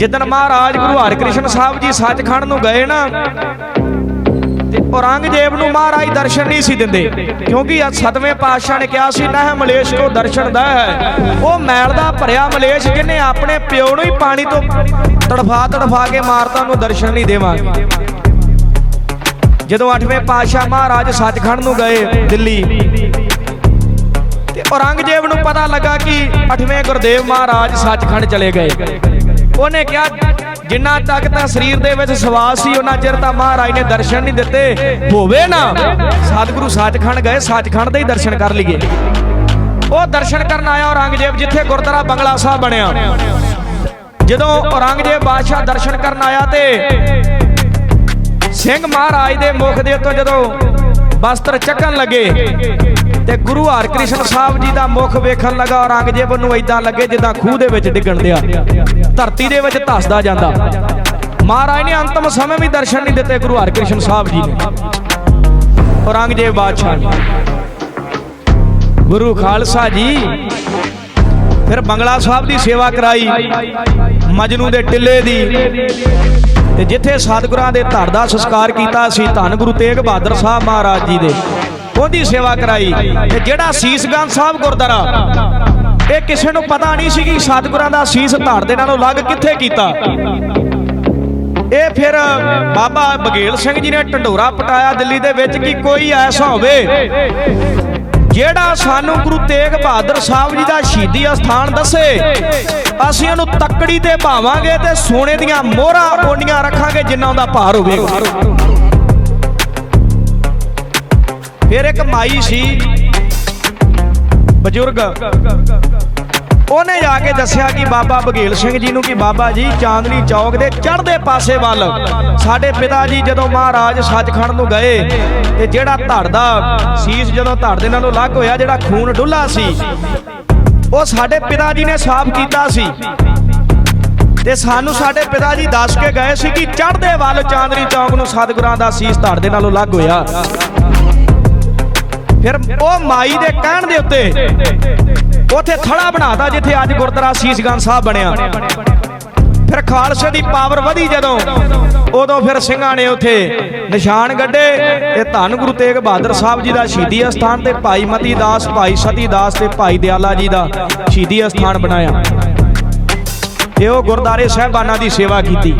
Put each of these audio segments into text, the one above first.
ਜਿੱਦਣ ਮਹਾਰਾਜ ਗੁਰੂ ਹਰਿਕ੍ਰਿਸ਼ਨ ਸਾਹਿਬ ਜੀ ਸੱਚਖੰਡ ਨੂੰ ਗਏ ਨਾ, ਤੇ ਔਰੰਗਜ਼ੇਬ ਨੂੰ ਮਹਾਰਾਜ ਦਰਸ਼ਨ ਨਹੀਂ ਸੀ ਦਿੰਦੇ, ਕਿਉਂਕਿ ਆ ਸਤਵੇਂ ਪਾਤਸ਼ਾਹ ਨੇ ਕਿਹਾ ਸੀ ਨਾ ਮਲੇਸ਼ ਕੋ ਦਰਸ਼ਨ ਦਾ ਹੈ। ਉਹ ਮੈਲ ਦਾ ਭਰਿਆ ਮਲੇਸ਼ ਜਿਹਨੇ ਆਪਣੇ ਪਿਓ ਨੂੰ ਹੀ ਪਾਣੀ ਤੋਂ ਤੜਫਾ ਤੜਫਾ ਕੇ ਮਾਰਤਾ ਨੂੰ ਦਰਸ਼ਨ ਨਹੀਂ ਦੇਵਾਂਗੇ। ਜਦੋਂ 8ਵੇਂ ਪਾਤਸ਼ਾਹ ਮਹਾਰਾਜ ਸੱਚਖੰਡ ਨੂੰ ਗਏ ਦਿੱਲੀ, ਤੇ ਔਰੰਗਜ਼ੇਬ ਨੂੰ ਪਤਾ ਲੱਗਾ ਕਿ 8ਵੇਂ ਗੁਰਦੇਵ ਮਹਾਰਾਜ ਸੱਚਖੰਡ ਚਲੇ ਗਏ। ਉਹਨੇ ਕਿਹਾ, ਜਿੰਨਾ ਤੱਕ ਤਾਂ ਸਰੀਰ ਦੇ ਵਿੱਚ ਸਵਾਸ ਸੀ, ਉਹਨਾਂ ਚਿਰ ਤਾਂ ਮਹਾਰਾਜ ਨੇ ਦਰਸ਼ਨ ਨਹੀਂ ਦਿੱਤੇ। ਹੋਵੇ ਨਾ, ਸਤਿਗੁਰੂ ਸੱਚਖੰਡ ਗਏ, ਸੱਚਖੰਡ ਦੇ ਹੀ ਦਰਸ਼ਨ ਕਰ ਲਈਏ। ਉਹ ਦਰਸ਼ਨ ਕਰਨ ਆਇਆ ਔਰੰਗਜ਼ੇਬ, ਜਿੱਥੇ ਗੁਰਦੁਆਰਾ ਬੰਗਲਾ ਸਾਹਿਬ ਬਣਿਆ। ਜਦੋਂ ਔਰੰਗਜ਼ੇਬ ਬਾਦਸ਼ਾਹ ਦਰਸ਼ਨ ਕਰਨ ਆਇਆ ਤੇ ਸਿੰਘ ਮਹਾਰਾਜ ਦੇ ਮੁਖ ਦੇ ਉੱਤੋਂ ਜਦੋਂ ਵਸਤਰ ਚੱਕਣ ਲੱਗੇ ਤੇ ਗੁਰੂ ਹਰਕ੍ਰਿਸ਼ਨ ਸਾਹਿਬ ਜੀ ਦਾ ਮੁਖ ਵੇਖਣ ਲੱਗਾ ਔਰੰਗਜ਼ੇਬ ਨੂੰ ਇਦਾਂ ਲੱਗੇ ਜਿੱਦਾਂ ਖੂਹ ਦੇ ਵਿੱਚ ਡਿੱਗਣ ਦਿਆ। ਧਰਤੀ ਦੇ ਵਿੱਚ ਧੱਸਦਾ ਜਾਂਦਾ। ਮਹਾਰਾਜ ਨੇ ਅੰਤਮ ਸਮੇਂ ਵੀ ਦਰਸ਼ਨ ਨਹੀਂ ਦਿੱਤੇ ਗੁਰੂ ਹਰਕ੍ਰਿਸ਼ਨ ਸਾਹਿਬ ਜੀ ਨੇ। ਔਰੰਗਜ਼ੇਬ ਬਾਦਸ਼ਾਹ ਨੇ। ਗੁਰੂ ਖਾਲਸਾ ਜੀ, ਫਿਰ ਬੰਗਲਾ ਸਾਹਿਬ ਦੀ ਸੇਵਾ ਕਰਾਈ, ਮਜਨੂ ਦੇ ਟਿੱਲੇ ਦੀ। ਤੇ ਜਿੱਥੇ ਸਤਿਗੁਰਾਂ ਦੇ ਧਰ ਦਾ ਸੰਸਕਾਰ ਕੀਤਾ ਸੀ, ਧੰਨ ਗੁਰੂ ਤੇਗ ਬਹਾਦਰ ਸਾਹਿਬ ਮਹਾਰਾਜ ਜੀ ਦੇ। ਉਹਦੀ ਸੇਵਾ ਕਰਾਈ। ਤੇ ਜਿਹੜਾ ਸੀਸਗੰਜ ਸਾਹਿਬ ਗੁਰਦੁਆਰਾ, ਇਹ ਕਿਸੇ ਨੂੰ ਪਤਾ ਨਹੀਂ ਸੀ ਕਿ ਸਤਿਗੁਰਾਂ ਦਾ ਸੀਸ ਧੜ ਦੇ ਨਾਲੋਂ ਅਲੱਗ ਕਿੱਥੇ ਕੀਤਾ। ਇਹ ਫਿਰ ਬਾਬਾ ਬਗੇਲ ਸਿੰਘ ਜੀ ਨੇ ਢੰਡੋਰਾ ਪਟਾਇਆ ਦਿੱਲੀ ਦੇ ਵਿੱਚ ਕਿ ਕੋਈ ਐਸਾ ਹੋਵੇ, ਜਿਹੜਾ ਸਾਨੂੰ ਗੁਰੂ ਤੇਗ ਬਹਾਦਰ ਸਾਹਿਬ ਜੀ ਦਾ ਸ਼ਹੀਦੀ ਅਸਥਾਨ ਦੱਸੇ। ਅਸੀਂ ਉਹਨੂੰ ਤੱਕੜੀ ਤੇ ਭਾਵਾਂਗੇ ਤੇ ਸੋਨੇ ਦੀਆਂ ਮੋਹਰਾਂ ਓਡੀਆਂ ਰੱਖਾਂਗੇ ਜਿੰਨਾ ਉਹਦਾ ਭਾਰ ਹੋਵੇਗਾ। ਫਿਰ ਇੱਕ ਮਾਈ ਸੀ। ਬਜ਼ੁਰਗ। ਉਹਨੇ ਜਾ ਕੇ ਦੱਸਿਆ ਕਿ ਬਾਬਾ ਬਗੇਲ ਸਿੰਘ ਜੀ ਨੂੰ ਕਿ ਬਾਬਾ ਜੀ, ਚਾਂਦਨੀ ਚੌਕ ਦੇ ਚੜ੍ਹਦੇ ਪਾਸੇ ਵੱਲ ਸਾਡੇ ਪਿਤਾ ਜੀ ਜਦੋਂ ਮਹਾਰਾਜ ਸੱਚਖੰਡ ਨੂੰ ਗਏ ਤੇ ਜਿਹੜਾ ਧੜ ਦਾ ਸੀਸ ਜਦੋਂ ਧੜ ਦੇ ਨਾਲੋਂ ਅਲੱਗ ਹੋਇਆ, ਜਿਹੜਾ ਖੂਨ ਡੁੱਲਾ ਸੀ, ਉਹ ਸਾਡੇ ਪਿਤਾ ਜੀ ਨੇ ਸਾਫ਼ ਕੀਤਾ ਸੀ। ਤੇ ਸਾਨੂੰ ਸਾਡੇ ਪਿਤਾ ਜੀ ਦੱਸ ਕੇ ਗਏ ਸੀ ਕਿ ਚੜ੍ਹਦੇ ਵੱਲ ਚਾਂਦਨੀ ਚੌਕ ਨੂੰ ਸਤਿਗੁਰਾਂ ਦਾ ਸੀਸ ਧੜ ਦੇ ਨਾਲੋਂ ਅਲੱਗ ਹੋਇਆ। ਫਿਰ ਉਹ ਮਾਈ ਦੇ ਕਹਿਣ ਦੇ ਉੱਤੇ ਉੱਥੇ ਥੜਾ ਬਣਾਤਾ ਜਿੱਥੇ ਅੱਜ ਗੁਰਦੁਆਰਾ ਸੀਸਗੰਜ ਸਾਹਿਬ ਬਣਿਆ। ਫਿਰ ਖਾਲਸੇ ਦੀ ਪਾਵਰ ਵਧੀ ਜਦੋਂ, ਉਦੋਂ ਫਿਰ ਸਿੰਘਾਂ ਨੇ ਉੱਥੇ ਨਿਸ਼ਾਨ ਗੱਡੇ ਤੇ ਧੰਨ ਗੁਰੂ ਤੇਗ ਬਹਾਦਰ ਸਾਹਿਬ ਜੀ ਦਾ ਸ਼ਹੀਦੀ ਅਸਥਾਨ ਤੇ ਭਾਈ ਮਤੀ ਦਾਸ, ਭਾਈ ਸਤੀ ਦਾਸ ਤੇ ਭਾਈ ਦਿਆਲਾ ਜੀ ਦਾ ਸ਼ਹੀਦੀ ਅਸਥਾਨ ਬਣਾਇਆ। ਤੇ ਉਹ ਗੁਰਦਾਰੇ ਸਾਹਿਬਾਨਾਂ ਦੀ ਸੇਵਾ ਕੀਤੀ।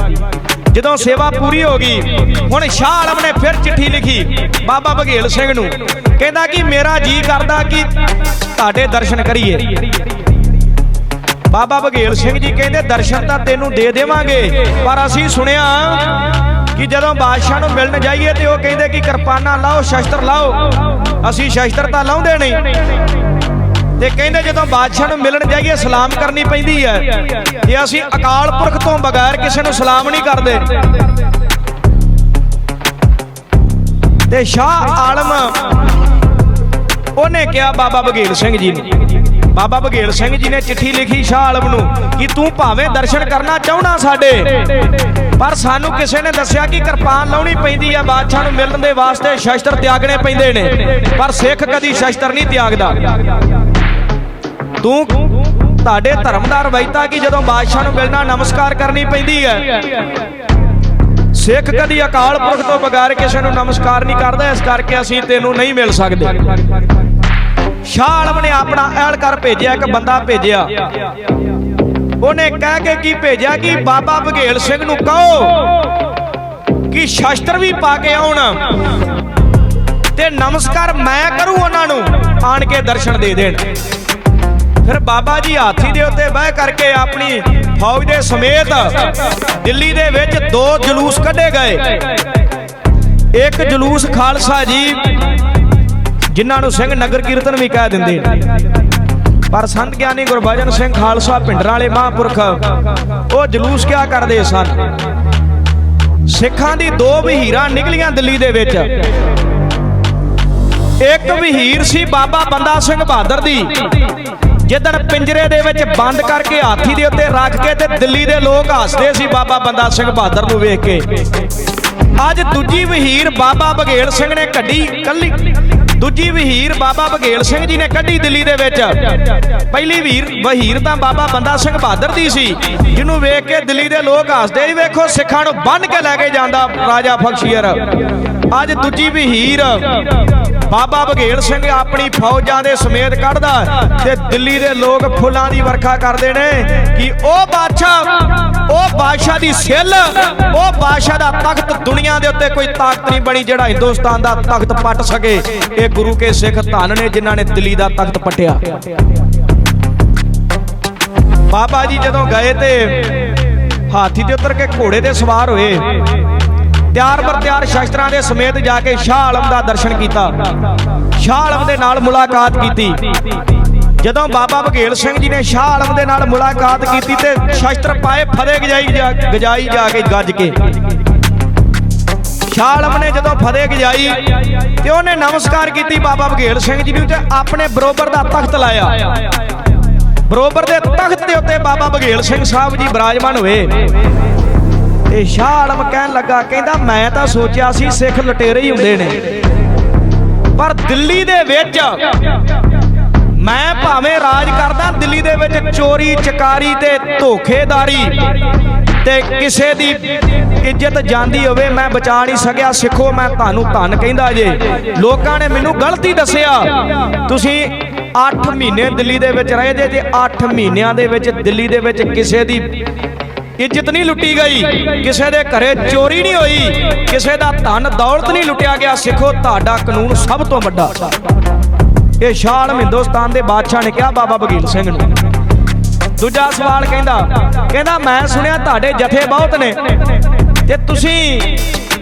ਜਦੋਂ ਸੇਵਾ ਪੂਰੀ ਹੋ ਗਈ, ਹੁਣ ਸ਼ਾਹ ਆਲਮ ਨੇ ਫਿਰ ਚਿੱਠੀ ਲਿਖੀ ਬਾਬਾ ਬਘੇਲ ਸਿੰਘ ਨੂੰ। ਕਹਿੰਦਾ ਕਿ ਮੇਰਾ ਜੀ ਕਰਦਾ ਕਿ ਤੁਹਾਡੇ ਦਰਸ਼ਨ ਕਰੀਏ। ਬਾਬਾ ਬਘੇਲ ਸਿੰਘ ਜੀ ਕਹਿੰਦੇ, ਦਰਸ਼ਨ ਤਾਂ ਤੈਨੂੰ ਦੇ ਦੇਵਾਂਗੇ, ਪਰ ਅਸੀਂ ਸੁਣਿਆ ਕਿ ਜਦੋਂ ਬਾਦਸ਼ਾਹ ਨੂੰ ਮਿਲਣ ਜਾਈਏ ਤੇ ਉਹ ਕਹਿੰਦੇ ਕਿ ਕਿਰਪਾਨਾਂ ਲਾਓ, ਸ਼ਸਤਰ ਲਾਓ। ਅਸੀਂ ਸ਼ਸਤਰ ਤਾਂ ਲਾਉਂਦੇ ਨਹੀਂ। ਤੇ ਕਹਿੰਦੇ ਜਦੋਂ ਬਾਦਸ਼ਾਹ ਨੂੰ ਮਿਲਣ ਜਾਈਏ, ਸਲਾਮ ਕਰਨੀ ਪੈਂਦੀ ਹੈ। ਤੇ ਅਸੀਂ ਅਕਾਲ ਪੁਰਖ ਤੋਂ ਬਗੈਰ ਕਿਸੇ ਨੂੰ ਸਲਾਮ ਨਹੀਂ ਕਰਦੇ। ਤੇ ਸ਼ਾਹ ਆਲਮ, ਉਹਨੇ ਕਿਹਾ, ਬਾਬਾ ਬਘੇਲ ਸਿੰਘ ਜੀ ਨੂੰ। ਬਾਬਾ ਬਘੇਲ ਸਿੰਘ ਜੀ ਨੇ ਚਿੱਠੀ ਲਿਖੀ ਸ਼ਾਹ ਆਲਮ ਨੂੰ ਕਿ ਤੂੰ ਭਾਵੇਂ ਦਰਸ਼ਨ ਕਰਨਾ ਚਾਹੁੰਦਾ ਸਾਡੇ, ਪਰ ਸਾਨੂੰ ਕਿਸੇ ਨੇ ਦੱਸਿਆ ਕਿ ਕਿਰਪਾਨ ਲਾਉਣੀ ਪੈਂਦੀ ਆ, ਬਾਦਸ਼ਾਹ ਨੂੰ ਮਿਲਣ ਦੇ ਵਾਸਤੇ ਸ਼ਸਤਰ ਤਿਆਗਣੇ ਪੈਂਦੇ ਨੇ। ਪਰ ਸਿੱਖ ਕਦੀ ਸ਼ਸਤਰ ਨਹੀਂ ਤਿਆਗਦਾ। ਤੂੰ ਤੁਹਾਡੇ ਧਰਮ ਦਾ ਰਵਾਇਤਾ ਕਿ ਜਦੋਂ ਬਾਦਸ਼ਾਹ ਨੂੰ ਮਿਲਣਾ ਨਮਸਕਾਰ ਕਰਨੀ ਪੈਂਦੀ ਹੈ? ਸਿੱਖ ਕਦੀ ਅਕਾਲ ਪੁਰਖ ਤੋਂ ਬਗੈਰ ਕਿਸੇ ਨੂੰ ਨਮਸਕਾਰ ਨਹੀਂ ਕਰਦਾ, ਇਸ ਕਰਕੇ ਅਸੀਂ ਤੈਨੂੰ ਨਹੀਂ ਮਿਲ ਸਕਦੇ। ਸ਼ਾਹ ਆਲਮ ਨੇ ਆਪਣਾ ਅਹਿਲਕਾਰ ਭੇਜਿਆ, ਇੱਕ ਬੰਦਾ ਭੇਜਿਆ। ਉਹਨੇ ਕਹਿ ਕੇ ਕੀ ਭੇਜਿਆ ਕਿ ਬਾਬਾ ਬਘੇਲ ਸਿੰਘ ਨੂੰ ਕਹੋ ਕਿ ਸ਼ਸਤਰ ਵੀ ਪਾ ਕੇ ਆਉਣ ਤੇ ਨਮਸਕਾਰ ਮੈਂ ਕਰੂ ਉਹਨਾਂ ਨੂੰ, ਆਣ ਕੇ ਦਰਸ਼ਨ ਦੇ ਦੇਣ। ਫਿਰ ਬਾਬਾ ਜੀ ਹਾਥੀ ਦੇ ਉੱਤੇ ਬਹਿ ਕਰਕੇ ਆਪਣੀ ਫੌਜ ਦੇ ਸਮੇਤ ਦਿੱਲੀ ਦੇ ਵਿੱਚ ਦੋ ਜਲੂਸ ਕੱਢੇ ਗਏ। ਇੱਕ ਜਲੂਸ ਖਾਲਸਾ ਜੀ, ਜਿਨ੍ਹਾਂ ਨੂੰ ਸਿੰਘ ਨਗਰ ਕੀਰਤਨ ਵੀ ਕਹਿ ਦਿੰਦੇ ਪਰ ਸੰਤ ਗਿਆਨੀ ਗੁਰਬਚਨ ਸਿੰਘ ਖਾਲਸਾ ਪਿੰਡਰਾਂ ਵਾਲੇ ਮਹਾਂਪੁਰਖ, ਉਹ ਜਲੂਸ ਕਿਆ ਕਰਦੇ ਸਨ? ਸਿੱਖਾਂ ਦੀ ਦੋ ਵਹੀਰਾਂ ਨਿਕਲੀਆਂ ਦਿੱਲੀ ਦੇ ਵਿੱਚ। ਇੱਕ ਵਹੀਰ ਸੀ ਬਾਬਾ ਬੰਦਾ ਸਿੰਘ ਬਹਾਦਰ ਦੀ ਜਿੱਦਣ ਪਿੰਜਰੇ ਦੇ ਵਿੱਚ ਬੰਦ ਕਰਕੇ ਹਾਥੀ ਦੇ ਉੱਤੇ ਰੱਖ ਕੇ ਤੇ ਦਿੱਲੀ ਦੇ ਲੋਕ ਹੱਸਦੇ ਸੀ, ਬਾਬਾ ਬੰਦਾ ਸਿੰਘ ਬਹਾਦਰ ਨੂੰ ਵੇਖ ਕੇ। ਅੱਜ ਦੂਜੀ ਵਹੀਰ ਬਾਬਾ ਬਘੇਲ ਸਿੰਘ ਨੇ ਕੱਢੀ ਕੱਲੀ। ਦੂਜੀ ਵਹੀਰ ਬਾਬਾ ਬਘੇਲ ਸਿੰਘ ਜੀ ਨੇ ਕੱਢੀ ਦਿੱਲੀ ਦੇ ਵਿੱਚ। ਪਹਿਲੀ ਵੀਰ, ਵਹੀਰ ਤਾਂ ਬਾਬਾ ਬੰਦਾ ਸਿੰਘ ਬਹਾਦਰ ਦੀ ਸੀ, ਜਿਹਨੂੰ ਵੇਖ ਕੇ ਦਿੱਲੀ ਦੇ ਲੋਕ ਹੱਸਦੇ ਸੀ, ਵੇਖੋ ਸਿੱਖਾਂ ਨੂੰ ਬੰਨ ਕੇ ਲੈ ਕੇ ਜਾਂਦਾ ਰਾਜਾ ਬਖਸ਼ੀਰ ਅੱਜ ਦੂਜੀ ਵਹੀਰ ਬਾਬਾ ਬਘੇਲ ਸਿੰਘ ਆਪਣੀ ਫੌਜਾਂ ਦੇ ਸਮੇਤ ਕੱਢਦਾ ਤੇ ਦਿੱਲੀ ਦੇ ਲੋਕ ਫੁੱਲਾਂ ਦੀ ਵਰਖਾ ਕਰਦੇ ਨੇ ਕਿ ਉਹ ਬਾਦਸ਼ਾਹ ਉਹ ਬਾਦਸ਼ਾਹ ਦੀ ਸਿੱਲ, ਉਹ ਬਾਦਸ਼ਾਹ ਦਾ ਤਖਤ ਦੁਨੀਆ ਦੇ ਉੱਤੇ ਕੋਈ ਤਾਕਤ ਨਹੀਂ ਬਣੀ ਜਿਹੜਾ ਹਿੰਦੁਸਤਾਨ ਦਾ ਤਖਤ ਪੱਟ ਸਕੇ। ਇਹ ਗੁਰੂ ਕੇ ਸਿੱਖ ਧਨ ਨੇ ਜਿਨ੍ਹਾਂ ਨੇ ਦਿੱਲੀ ਦਾ ਤਖਤ ਪੱਟਿਆ। ਬਾਬਾ ਜੀ ਜਦੋਂ ਗਏ ਤੇ ਹਾਥੀ ਤੇ ਉਤਰ ਕੇ ਘੋੜੇ ਤੇ ਸਵਾਰ ਹੋਏ। ਤਿਆਰ ਬਰ ਤਿਆਰ ਸ਼ਸਤਰਾਂ ਦੇ ਸਮੇਤ ਜਾ ਕੇ ਸ਼ਾਹ ਆਲਮ ਦਾ ਦਰਸ਼ਨ ਕੀਤਾ। ਸ਼ਾਹ ਆਲਮ ਦੇ ਨਾਲ ਮੁਲਾਕਾਤ ਕੀਤੀ। ਜਦੋਂ ਬਾਬਾ ਬਘੇਲ ਸਿੰਘ ਜੀ ਨੇ ਸ਼ਾਹ ਆਲਮ ਦੇ ਨਾਲ ਮੁਲਾਕਾਤ ਕੀਤੀ ਤੇ ਸ਼ਸਤਰ ਪਾਏ ਫਦੇ ਗਜਾਈ ਗਜਾਈ ਜਾ ਕੇ ਗੱਜ ਕੇ। ਸ਼ਾਹ ਆਲਮ ਨੇ ਜਦੋਂ ਫਦੇ ਗਜਾਈ ਤੇ ਉਹਨੇ ਨਮਸਕਾਰ ਕੀਤੀ ਬਾਬਾ ਬਘੇਲ ਸਿੰਘ ਜੀ ਨੂੰ ਤੇ ਆਪਣੇ ਬਰੋਬਰ ਦਾ ਤਖਤ ਲਾਇਆ। ਬਰੋਬਰ ਦੇ ਤਖਤ ਦੇ ਉੱਤੇ ਬਾਬਾ ਬਘੇਲ ਸਿੰਘ ਸਾਹਿਬ ਜੀ ਬਿਰਾਜਮਾਨ ਹੋਏ। ਤੇ ਸ਼ਾਹ ਆਲਮ ਕਹਿਣ ਲੱਗਾ, ਕਹਿੰਦਾ, ਮੈਂ ਤਾਂ ਸੋਚਿਆ ਸੀ ਸਿੱਖ ਲਟੇਰੇ ਹੀ ਹੁੰਦੇ ਨੇ। ਪਰ ਦਿੱਲੀ ਦੇ ਵਿੱਚ ਮੈਂ ਭਾਵੇਂ ਰਾਜ ਕਰਦਾ, ਦਿੱਲੀ ਦੇ ਵਿੱਚ ਚੋਰੀ, ਚਕਾਰੀ ਤੇ ਧੋਖੇਦਾਰੀ ਤੇ ਕਿਸੇ ਦੀ ਇੱਜ਼ਤ ਜਾਂਦੀ ਹੋਵੇ, ਮੈਂ ਬਚਾ ਨਹੀਂ ਸਕਿਆ। ਸਿੱਖੋ, ਮੈਂ ਤੁਹਾਨੂੰ ਧੰਨ ਕਹਿੰਦਾ ਜੇ। ਲੋਕਾਂ ਨੇ ਮੈਨੂੰ ਗਲਤੀ ਦੱਸਿਆ। ਤੁਸੀਂ 8 ਮਹੀਨੇ ਦਿੱਲੀ ਦੇ ਵਿੱਚ ਰਹੇ ਜੇ ਜੇ 8 ਮਹੀਨਿਆਂ ਦੇ ਵਿੱਚ ਦਿੱਲੀ ਦੇ ਵਿੱਚ ਕਿਸੇ ਦੀ ਇੱਜ਼ਤ ਨਹੀਂ ਲੁੱਟੀ ਗਈ, ਕਿਸੇ ਦੇ ਘਰੇ ਚੋਰੀ ਨਹੀਂ ਹੋਈ, ਕਿਸੇ ਦਾ ਧਨ ਦੌਲਤ ਨਹੀਂ ਲੁੱਟਿਆ ਗਿਆ। ਸਿੱਖੋ, ਤੁਹਾਡਾ ਕਾਨੂੰਨ ਸਭ ਤੋਂ ਵੱਡਾ। ਇਹ ਸ਼ਾਲ ਹਿੰਦੁਸਤਾਨ ਦੇ ਬਾਦਸ਼ਾਹ ਨੇ ਕਿਹਾ, ਬਾਬਾ ਬਗੀਲ ਸਿੰਘ ਨੂੰ। ਦੂਜਾ ਸਵਾਲ ਕਹਿੰਦਾ ਕਹਿੰਦਾ, ਮੈਂ ਸੁਣਿਆ ਤੁਹਾਡੇ ਜਥੇ ਬਹੁਤ ਨੇ। ਤੇ ਤੁਸੀਂ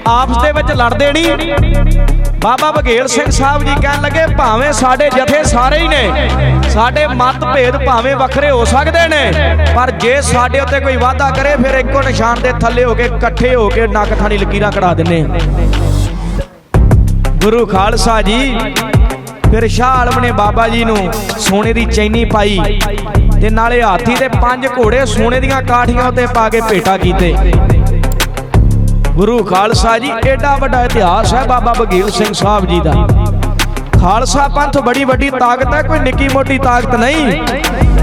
ਆਪਸ ਦੇ ਵਿੱਚ ਲੜਦੇ ਨਹੀਂ? ਬਾਬਾ ਬਘੇਲ ਸਿੰਘ ਸਾਹਿਬ ਜੀ ਕਹਿਣ ਲੱਗੇ, ਭਾਵੇਂ ਸਾਡੇ ਜਥੇ ਸਾਰੇ ਹੀ ਨੇ, ਸਾਡੇ ਮਤ ਭੇਦ ਭਾਵੇਂ ਵੱਖਰੇ ਹੋ ਸਕਦੇ ਨੇ, ਪਰ ਜੇ ਸਾਡੇ ਉੱਤੇ ਕੋਈ ਵਾਅਦਾ ਕਰੇ, ਫਿਰ ਇੱਕੋ ਨਿਸ਼ਾਨ ਦੇ ਥੱਲੇ ਹੋ ਕੇ ਇਕੱਠੇ ਹੋ ਕੇ ਨੱਕ ਥਾਣੀ ਲਕੀਰਾਂ ਕਢਾ ਦਿੰਨੇ ਗੁਰੂ ਖਾਲਸਾ ਜੀ, ਫਿਰ ਸ਼ਾਹ ਆਲਮ ਨੇ ਬਾਬਾ ਜੀ ਨੂੰ ਸੋਨੇ ਦੀ ਚੈਨੀ ਪਾਈ ਤੇ ਨਾਲੇ ਹਾਥੀ ਤੇ ਪੰਜ ਘੋੜੇ ਸੋਨੇ ਦੀਆਂ ਕਾਠੀਆਂ ਉੱਤੇ ਪਾ ਕੇ ਭੇਟਾ ਕੀਤੇ। ਗੁਰੂ ਖਾਲਸਾ ਜੀ ਐਡਾ ਵੱਡਾ ਇਤਿਹਾਸ ਹੈ ਬਾਬਾ ਬਗੀਲ ਸਿੰਘ ਸਾਹਿਬ ਜੀ ਦਾ। ਖਾਲਸਾ ਪੰਥ ਬੜੀ ਵੱਡੀ ਤਾਕਤ ਹੈ, ਕੋਈ ਨਿੱਕੀ ਮੋਟੀ ਤਾਕਤ ਨਹੀਂ।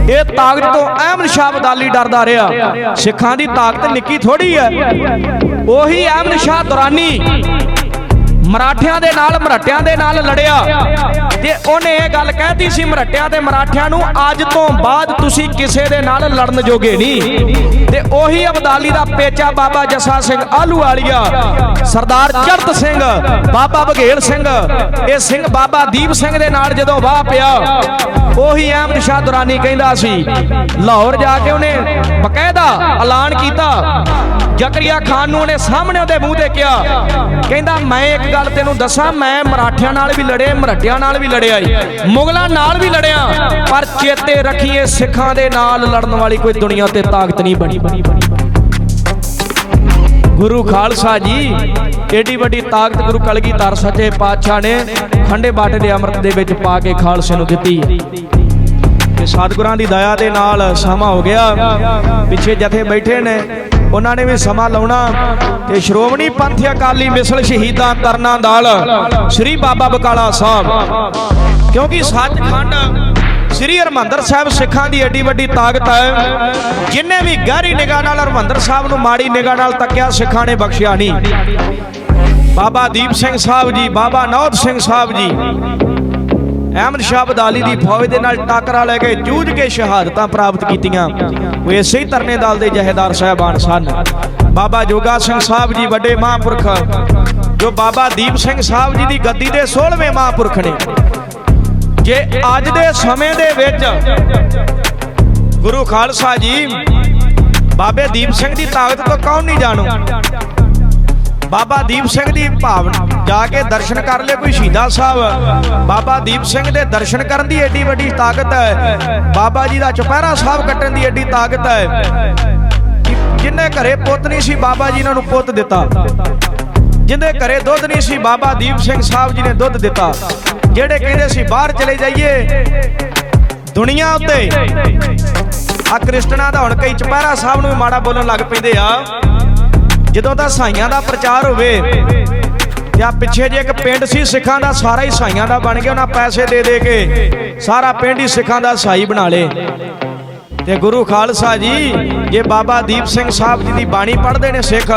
ਇਹ ਤਾਕਤ ਤੋਂ ਅਹਿਮਦ ਸ਼ਾਹ ਅਬਦਾਲੀ ਡਰਦਾ ਰਿਹਾ। ਸਿੱਖਾਂ ਦੀ ਤਾਕਤ ਨਿੱਕੀ ਥੋੜੀ ਹੈ। ਉਹੀ ਅਹਿਮਦ ਸ਼ਾਹ ਦੁਰਾਨੀ ਮਰਾਠਿਆਂ ਦੇ ਨਾਲ ਮਰਾਠਿਆਂ ਦੇ ਨਾਲ ਲੜਿਆ। ਤੇ ਉਹਨੇ ਇਹ ਗੱਲ ਕਹਿਤੀ ਸੀ ਮਰਾਠਿਆਂ ਤੇ ਮਰਾਠਿਆਂ ਨੂੰ, ਅੱਜ ਤੋਂ ਬਾਅਦ ਤੁਸੀਂ ਕਿਸੇ ਦੇ ਨਾਲ ਲੜਨ ਜੋਗੇ ਨਹੀਂ। ਤੇ ਉਹੀ ਅਬਦਾਲੀ ਦਾ ਪੇਚਾ ਬਾਬਾ ਜੱਸਾ ਸਿੰਘ ਆਲੂ ਵਾਲੀਆ ਸਰਦਾਰ ਚੜਤ ਸਿੰਘ, ਬਾਬਾ ਬਘੇਲ ਸਿੰਘ, ਇਹ ਸਿੰਘ ਬਾਬਾ ਦੀਪ ਸਿੰਘ ਦੇ ਨਾਲ ਜਦੋਂ ਵਾਹ ਪਿਆ, ਉਹੀ ਅਹਿਮਦ ਸ਼ਾਹ ਦੁਰਾਨੀ ਕਹਿੰਦਾ ਸੀ, ਲਾਹੌਰ ਜਾ ਕੇ ਉਹਨੇ ਬਕਾਇਦਾ ਐਲਾਨ ਕੀਤਾ। ਜ਼ਕਰੀਆ ਖਾਨ ਨੂੰ ਉਹਨੇ ਸਾਹਮਣੇ ਉਹਦੇ ਮੂੰਹ ਤੇ ਕਿਹਾ। ਕਹਿੰਦਾ, ਮੈਂ ਇੱਕ ਗੱਲ ਤੈਨੂੰ ਦੱਸਾਂ, ਮੈਂ ਮਰਾਠਿਆਂ ਨਾਲ ਵੀ ਲੜੇ, ਮਰਾਠਿਆਂ ਨਾਲ ਵੀ ਲੜਿਆ ਈ। ਮੁਗਲਾਂ ਨਾਲ ਵੀ ਲੜਿਆ, ਪਰ ਚੇਤੇ ਰੱਖੀਏ ਸਿੱਖਾਂ ਦੇ ਨਾਲ ਲੜਨ ਵਾਲੀ ਕੋਈ ਦੁਨੀਆ ਤੇ ਤਾਕਤ ਨਹੀਂ ਬਣੀ। ਗੁਰੂ ਖਾਲਸਾ ਜੀ, ਏਡੀ ਵੱਡੀ ਤਾਕਤ ਗੁਰੂ ਕਲਗੀਧਰ ਸੱਚੇ ਪਾਤਸ਼ਾਹ ਨੇ ਖੰਡੇ ਬਾਟੇ ਦੇ ਅੰਮ੍ਰਿਤ ਦੇ ਵਿੱਚ ਪਾ ਕੇ ਖਾਲਸੇ ਨੂੰ ਦਿੱਤੀ। ਤੇ ਸਤਿਗੁਰਾਂ ਦੀ ਦਇਆ ਦੇ ਨਾਲ ਸਮਾਂ ਹੋ ਗਿਆ। ਪਿੱਛੇ ਜਥੇ ਬੈਠੇ ਨੇ। ਉਹਨਾਂ ਨੇ ਵੀ ਸਮਾਂ ਲਾਉਣਾ ਤੇ ਸ਼੍ਰੋਮਣੀ ਪੰਥ ਅਕਾਲੀ ਮਿਸਲ ਸ਼ਹੀਦਾਂ ਤਰਨਾਂ ਦਲ ਸ੍ਰੀ ਬਾਬਾ ਬਕਾਲਾ ਸਾਹਿਬ। ਕਿਉਂਕਿ ਸੱਚਖੰਡ ਸ੍ਰੀ ਹਰਮੰਦਰ ਸਾਹਿਬ ਸਿੱਖਾਂ ਦੀ ਏਡੀ ਵੱਡੀ ਤਾਕਤ ਹੈ, ਜਿਨੇ ਵੀ ਗਹਿਰੀ ਨਿਗਾਹ ਨਾਲ ਹਰਮੰਦਰ ਸਾਹਿਬ ਨੂੰ ਮਾੜੀ ਨਿਗਾਹ ਨਾਲ ਤੱਕਿਆ ਸਿੱਖਾਂ ਨੇ ਬਖਸ਼ਿਆ ਨਹੀਂ। ਬਾਬਾ ਦੀਪ ਸਿੰਘ ਸਾਹਿਬ ਜੀ, ਬਾਬਾ ਨੌਦ ਸਿੰਘ ਸਾਹਿਬ ਜੀ ਅਹਿਮਦ ਸ਼ਾਹ ਬਦਾਲੀ ਦੀ ਫੌਜ ਦੇ ਨਾਲ ਟਾਕਰਾ ਲੈ ਕੇ ਜੂਝ ਕੇ ਸ਼ਹਾਦਤਾਂ ਪ੍ਰਾਪਤ ਕੀਤੀਆਂ। ਉਹ ਇਸੇ ਹੀ ਤਰਨੇ ਦਲ ਦੇ ਜਹੇਦਾਰ ਸਾਹਿਬਾਨ ਸਨ। ਬਾਬਾ ਜੋਗਾ ਸਿੰਘ ਸਾਹਿਬ ਜੀ ਵੱਡੇ ਮਹਾਂਪੁਰਖ, ਜੋ ਬਾਬਾ ਦੀਪ ਸਿੰਘ ਸਾਹਿਬ ਜੀ ਦੀ ਗੱਦੀ ਦੇ 16ਵੇਂ ਮਹਾਂਪੁਰਖ ਨੇ। ਜੇ ਅੱਜ ਦੇ ਸਮੇਂ ਦੇ ਵਿੱਚ ਗੁਰੂ ਖਾਲਸਾ ਜੀ ਬਾਬੇ ਦੀਪ ਸਿੰਘ ਦੀ ਤਾਕਤ ਤੋਂ ਕੌਣ ਨਹੀਂ ਜਾਣੂ? ਬਾਬਾ ਦੀਪ ਸਿੰਘ ਦੀ ਭਾਵਨਾ ਜਾ ਕੇ ਦਰਸ਼ਨ ਕਰ ਲੈ ਕੋਈ ਸ਼ਹੀਦਾ ਸਾਹਿਬ। ਬਾਬਾ ਦੀਪ ਸਿੰਘ ਦੇ ਦਰਸ਼ਨ ਕਰਨ ਦੀ ਏਡੀ ਵੱਡੀ ਤਾਕਤ ਹੈ। ਬਾਬਾ ਜੀ ਦਾ ਚੁਪਹਿਰਾ ਸਾਹਿਬ ਕੱਟਣ ਦੀ ਏਡੀ ਤਾਕਤ ਹੈ। ਕਿ ਜਿੰਨੇ ਘਰੇ ਪੁੱਤ ਨਹੀਂ ਸੀ, ਬਾਬਾ ਜੀ ਇਹਨਾਂ ਨੂੰ ਪੁੱਤ ਦਿੱਤਾ। ਜਿੰਦੇ ਘਰੇ ਦੁੱਧ ਨਹੀਂ ਸੀ, ਬਾਬਾ ਦੀਪ ਸਿੰਘ ਸਾਹਿਬ ਜੀ ਨੇ ਦੁੱਧ ਦਿੱਤਾ। ਜਿਹੜੇ ਕਹਿੰਦੇ ਸੀ, ਬਾਹਰ ਚਲੇ ਜਾਈਏ। ਦੁਨੀਆ ਉੱਤੇ। ਆ ਕ੍ਰਿਸਟਨਾ ਦਾ ਹੁਣ ਕਈ ਚੁਪਹਿਰਾ ਸਾਹਿਬ ਨੂੰ ਵੀ ਮਾੜਾ ਬੋਲਣ ਲੱਗ ਪੈਂਦੇ ਆ। ਜਦੋਂ ਦਾ ਸਾਈਆਂ ਦਾ ਪ੍ਰਚਾਰ ਹੋਵੇ ਤੇ ਆ ਪਿੱਛੇ ਜੇ ਇੱਕ ਪਿੰਡ ਸੀ, ਸਿੱਖਾਂ ਦਾ ਸਾਰਾ ਹੀ ਸਾਈਆਂ ਦਾ ਬਣ ਗਿਆ, ਉਹਨਾਂ ਪੈਸੇ ਦੇ ਦੇ ਕੇ ਸਾਰਾ ਪਿੰਡ ਹੀ ਸਿੱਖਾਂ ਦਾ ਸਾਈ ਬਣਾ ਲੇ। ਤੇ ਗੁਰੂ ਖਾਲਸਾ ਜੀ, ਜੇ ਬਾਬਾ ਦੀਪ ਸਿੰਘ ਸਾਹਿਬ ਜੀ ਦੀ ਬਾਣੀ ਪੜ੍ਹਦੇ ਨੇ ਸਿੱਖ,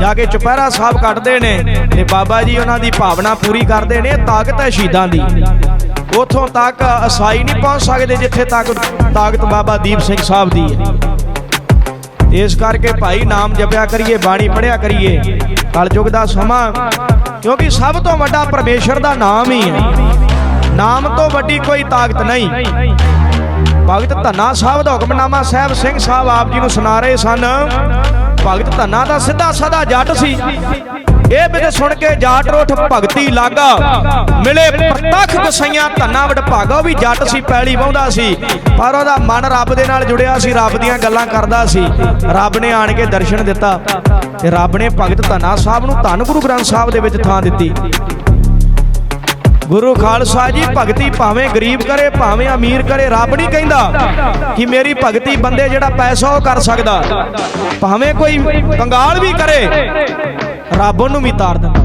ਜਾ ਕੇ ਚੁਪਹਿਰਾ ਸਾਹਿਬ ਕੱਢਦੇ ਨੇ, ਤੇ ਬਾਬਾ ਜੀ ਉਹਨਾਂ ਦੀ ਭਾਵਨਾ ਪੂਰੀ ਕਰਦੇ ਨੇ, ਤਾਕਤ ਹੈ ਸ਼ਹੀਦਾਂ ਦੀ। ਉਥੋਂ ਤੱਕ ਅਸਾਈ ਨਹੀਂ ਪਹੁੰਚ ਸਕਦੇ ਜਿੱਥੇ ਤੱਕ ਤਾਕਤ ਬਾਬਾ ਦੀਪ ਸਿੰਘ ਸਾਹਿਬ ਦੀ ਹੈ। ਇਸ ਕਰਕੇ ਭਾਈ ਨਾਮ ਜਪਿਆ ਕਰੀਏ, ਬਾਣੀ ਪੜਿਆ ਕਰੀਏ। ਕਲਯੁਗ ਦਾ ਸਮਾਂ, ਕਿਉਂਕਿ ਸਭ ਤੋਂ ਵੱਡਾ ਪਰਮੇਸ਼ਰ ਦਾ ਨਾਮ ਹੀ ਹੈ। ਨਾਮ ਤੋਂ ਵੱਡੀ ਕੋਈ ਤਾਕਤ ਨਹੀਂ। ਭਗਤ ਧੰਨਾ ਸਾਹਿਬ ਦਾ ਹੁਕਮਨਾਮਾ ਸਾਹਿਬ ਸਿੰਘ ਸਾਹਿਬ ਆਪ ਜੀ ਨੂੰ ਸੁਣਾ ਰਹੇ ਸਨ। ਭਗਤ ਧੰਨਾ ਦਾ ਸਿੱਧਾ ਸਦਾ ਜੱਟ ਸੀ। ਇਹ ਬਿਨ ਸੁਣ ਕੇ ਜਾਟ ਰੋਠ ਭਗਤੀ ਲਾਗਾ। ਮਿਲੇ ਪ੍ਰਤੱਖ ਗਸਈਆਂ ਧੰਨਾ ਵਡ ਭਾਗਾ ਵੀ ਜੱਟ ਸੀ, ਪੈਲੀ ਵਾਹੁੰਦਾ ਸੀ। ਪਰ ਉਹਦਾ ਮਨ ਰੱਬ ਦੇ ਨਾਲ ਜੁੜਿਆ ਸੀ, ਰੱਬ ਦੀਆਂ ਗੱਲਾਂ ਕਰਦਾ ਸੀ। ਰੱਬ ਨੇ ਆਣ ਕੇ ਦਰਸ਼ਨ ਦਿੱਤਾ ਤੇ ਰੱਬ ਨੇ ਭਗਤ ਧੰਨਾ ਸਾਹਿਬ ਨੂੰ ਧੰਨ ਗੁਰੂ ਗ੍ਰੰਥ ਸਾਹਿਬ ਦੇ ਵਿੱਚ ਥਾਂ ਦਿੱਤੀ। ਗੁਰੂ ਖਾਲਸਾ ਜੀ, ਭਗਤੀ ਭਾਵੇਂ ਗਰੀਬ ਕਰੇ, ਭਾਵੇਂ ਅਮੀਰ ਕਰੇ, ਰੱਬ ਨਹੀਂ ਕਹਿੰਦਾ ਕਿ ਮੇਰੀ ਭਗਤੀ ਬੰਦੇ ਜਿਹੜਾ ਪੈਸਾ ਉਹ ਕਰ ਸਕਦਾ। ਭਾਵੇਂ ਕੋਈ ਕੰਗਾਲ ਵੀ ਕਰੇ ਰੱਬ ਨੂੰ ਵੀ ਤਾਰ ਦਿੰਦਾ।